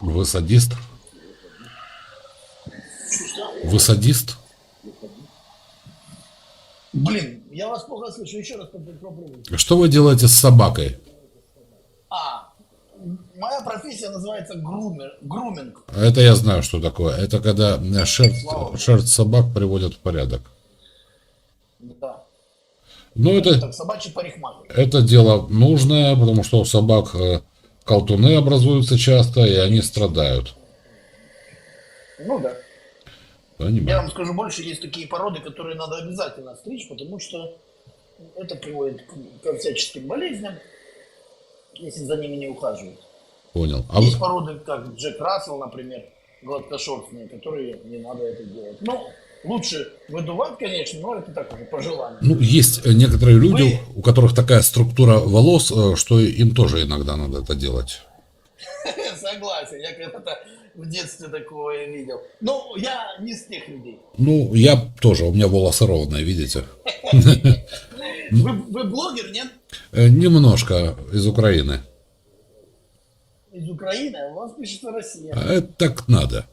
Вы садист? Вы садист? Блин, я вас плохо слышу. Еще раз поп- попробуйте. Что вы делаете с собакой? А, моя профессия называется грумер, груминг. Это я знаю, что такое. Это когда э, шерсть, шерсть собак приводят в порядок. Да. Ну, это, Так, собачий парикмахер. это дело нужное, потому что у собак э, колтуны образуются часто, и они страдают. Ну да. Я Понимаю. вам скажу больше, есть такие породы, которые надо обязательно стричь, потому что это приводит к- ко всяческим болезням, если за ними не ухаживать. Понял. А вы- Есть породы, как Джек Рассел, например, гладкошерстные, которые не надо это делать. Ну, лучше выдувать, конечно, но это так уже по желанию. Ну, есть некоторые люди, Вы- у которых такая структура волос, э, что им тоже иногда надо это делать. Согласен, я когда-то в детстве такое видел. Но я не с тех людей. Ну, я тоже, у меня волосы ровные, видите? Вы, блогер, нет? Э, Немножко из Украины. Из Украины, у вас пишется Россия. А Это так надо.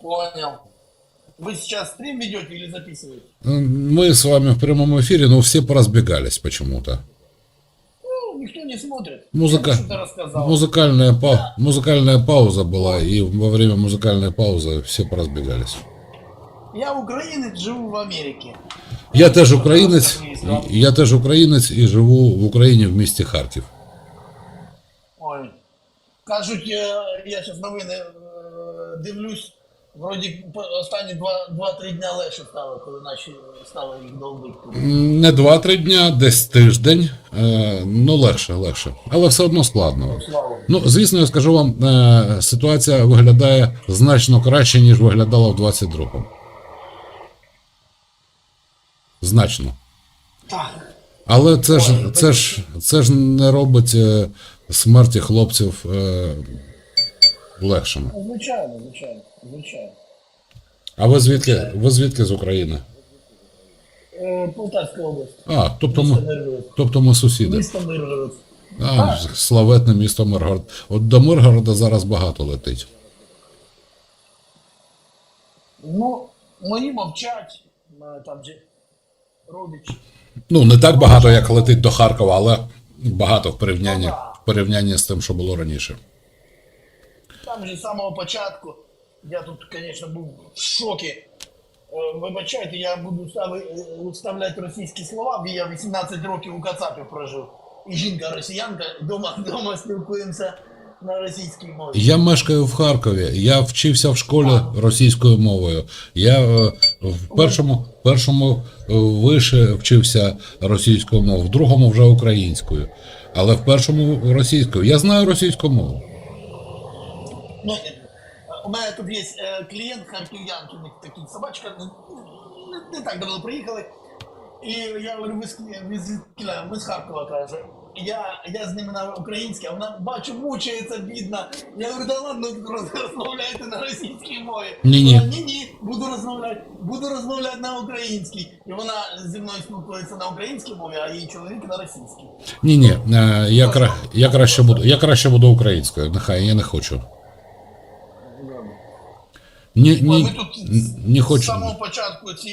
Понял. Вы сейчас стрим ведете или записываете? Э, Мы с вами в прямом эфире, но все поразбегались почему-то. Ну, никто не смотрит. Музыка, Я что-то рассказал. музыкальная, па- музыкальная пауза была, и во время музыкальной паузы все поразбегались. Я украинец, живу в Америке. Я теж українець, Українська. і- я теж українець і живу в Україні в місті Харків. Ой. Кажуть, е, я зараз новини е, дивлюсь, вроді останні 2-3 дня легше стало, коли наші стали їх долбити. Не два-три дня, десь тиждень. Е, Ну, легше, легше. Але все одно складно. Слава. Ну, звісно, я скажу вам, е, ситуація виглядає значно краще, ніж виглядала в 22-му. Значно. Так. Але це ж, це ж, це ж не робить е, смерті хлопців е, легшими. Звичайно, звичайно, звичайно. А ви звідки? Ви звідки з України? Е, Полтавська область. А, тобто ми, тобто ми сусіди. Місто Миргород. А, славетне місто Миргород. От до Миргорода зараз багато летить. Ну, мої мовчать, там же родичі. Ну, не так багато, як летить до Харкова, але багато в порівнянні, в порівнянні з тим, що було раніше. Там же з самого початку, я тут, звісно, був в шокі. Е, Вибачайте, я буду вставляти російські слова, бо я 18 років у Кацапі прожив. І жінка росіянка, вдома, вдома спілкуємося на російській мові. Я мешкаю в Харкові. Я вчився в школі російською мовою. Я е, в першому, першому е, вище вчився російською мовою, в другому вже українською. Але в першому російською. Я знаю російську мову. Ну, е, у мене тут є е, клієнт харків'ян, у них такі собачка, ну, не, не так давно приїхали. І я говорю, ви з, ви з, ми з Харкова каже. Я, я з ними на українській, а вона бачу, мучається, бідна. Я говорю, да ладно, роз- розмовляйте на російській мові. Ні-ні. Ні-ні, буду розмовляти, буду розмовляти на українській. І вона зі мною спілкується на українській мові, а її чоловік на російській. Ні, ні, е, я, кра- я краще буду, я краще буду українською. Нехай я не хочу. Ні, ні, ми тут н- не З хочу. самого початку ці,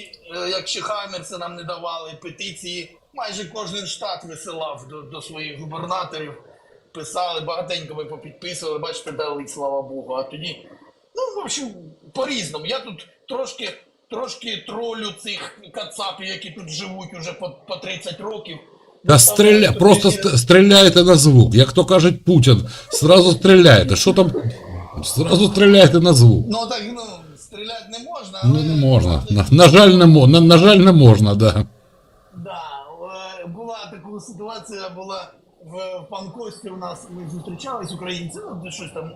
е, як ще Хаймерси нам не давали петиції, майже кожен штат висилав до, до своїх губернаторів, писали, багатенько ми попідписували, бачите, дали, слава Богу. А тоді, ну, в общем, по-різному. Я тут трошки, трошки тролю цих кацапів, які тут живуть уже по, по 30 років. Та стріля, просто ті- ст- стріляйте на звук. Як то кажуть Путін, сразу стріляйте. Що там? Сразу стріляйте на звук. Ну так, ну, стріляти не можна, але... Ну, не можна. На, на жаль, не мо, на, на жаль, не можна, да. Да, е, була така ситуація, була в, Панкості у нас, ми зустрічались українці, ну, щось там,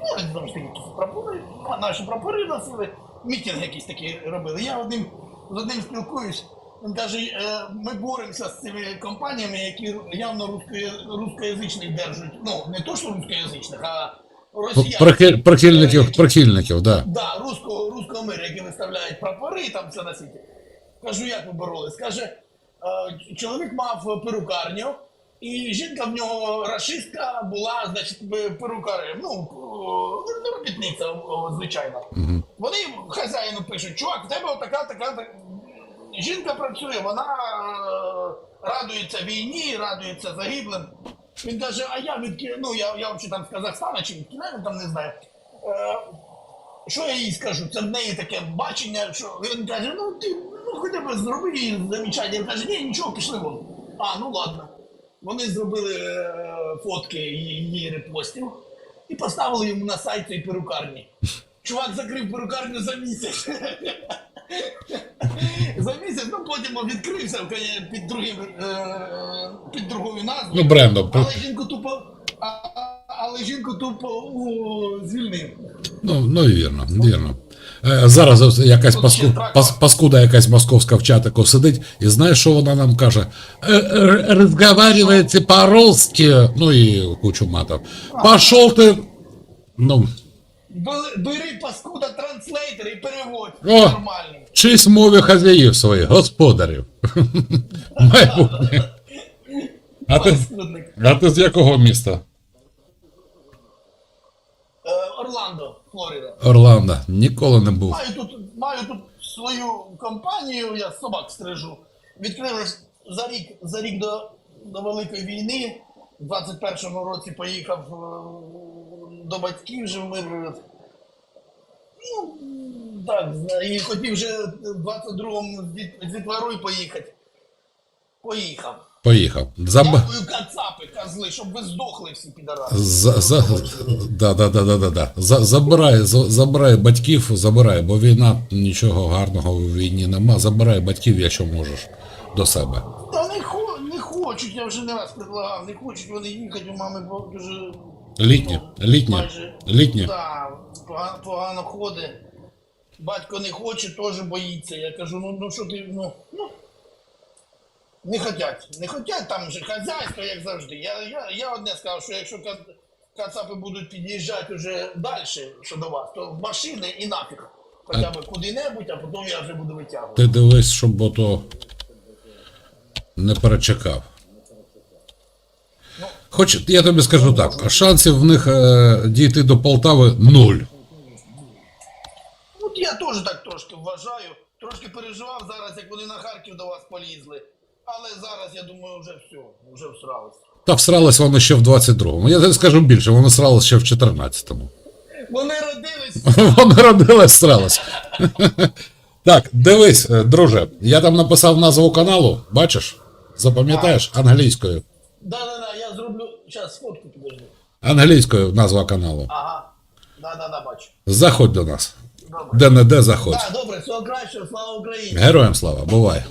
ну, знову ж таки, якісь прапори, наші прапори носили, мітинг якийсь такий робили. Я одним, з одним спілкуюсь, він каже, е, ми боремося з цими компаніями, які явно русско- рускоязичних держать, ну, не то, що рускоязичних, а Прихильників, прихильників, да. Да, руського, руського миру, які виставляють прапори, там все на світі. Кажу, як ви боролись? Каже, е, чоловік мав перукарню, І жінка в нього рашистка була, значить, б- перукарем. Ну, ну, робітниця, звичайно. Угу. Вони хазяїну пишуть, чувак, в тебе така, така, така. Жінка працює, вона е, радується війні, радується загиблим. Він каже, а я від ну я, я взагалі там з Казахстана чи від Китаю, там не знаю. Е, що я їй скажу? Це в неї таке бачення, що він каже, ну ти ну, хоча б зроби їй замічання. Він каже, ні, нічого, пішли вон. А, ну ладно. Вони зробили е, фотки її, її репостів і поставили йому на сайт цієї перукарні. Чувак закрив перукарню за місяць. Потім відкрився під другим е, під другою назвою. Ну, брендом. Але жінку тупо. Але жінку тупо звільнив. Ну, ну і вірно, вірно. Е, Зараз якась паску, пас, паскуда якась московська в чатику сидить, і знаєш, що вона нам каже? Е, е, по-русски, ну і кучу матів. Пошов ти. Ну, Бери- паскуда транслейтер і переводь. О! Нормальний. чись мові хазяїв своїх, господарів. Майбутнє. А ти, Паскудник. а ти з якого міста? Е, Орландо, Флорида. Орландо. Ніколи не був. Маю тут, маю тут свою компанію, я собак стрижу. Відкрили за рік, за рік до, до Великої війни. У 21-му році поїхав е, до батьків вже в Миргород. Ну, так, і хотів вже в 22-му з діт- дітворою поїхати. Поїхав. Поїхав. Заб... Дякую, кацапи, козли, щоб ви здохли всі підараси. За, за, да, да, да, да, да, да. За, забирай, за, забирай батьків, забирай, бо війна нічого гарного в війні нема. Забирай батьків, якщо можеш, до себе. Та не, хо, не хочуть, я вже не раз предлагав, не хочуть вони їхати, у мами бо дуже Літнє, літнє, майже літнє. Так, погано, погано ходить. Батько не хоче, теж боїться. Я кажу, ну, ну що ти, ну, ну. Не хотять. Не хотять, там же хазяйство, як завжди. Я, я, я одне сказав, що якщо кацапи будуть під'їжджати вже далі, що до вас, то в машини і нафіг. Хоча б куди-небудь, а потім я вже буду витягувати. Ти дивись, щоб ото не перечекав. Хоч я тобі скажу так, шансів в них е, дійти до Полтави нуль. От я теж так трошки вважаю. Трошки переживав зараз, як вони на Харків до вас полізли. Але зараз, я думаю, вже все, вже всралися. Та всрались вони ще в 22-му. Я тобі скажу більше, вони срались ще в 14-му. Вони родились. Вони родились, всрались. Так, дивись, е, друже, я там написав назву каналу, бачиш? Запам'ятаєш англійською. Я зроблю. Зараз фотку підожди. Англійською назва каналу. Ага. Да-да-да, бачу. Заходь до нас. Добре. Де не де заходь. Так, добре, всього кращого, слава Україні. Героям слава, бувай.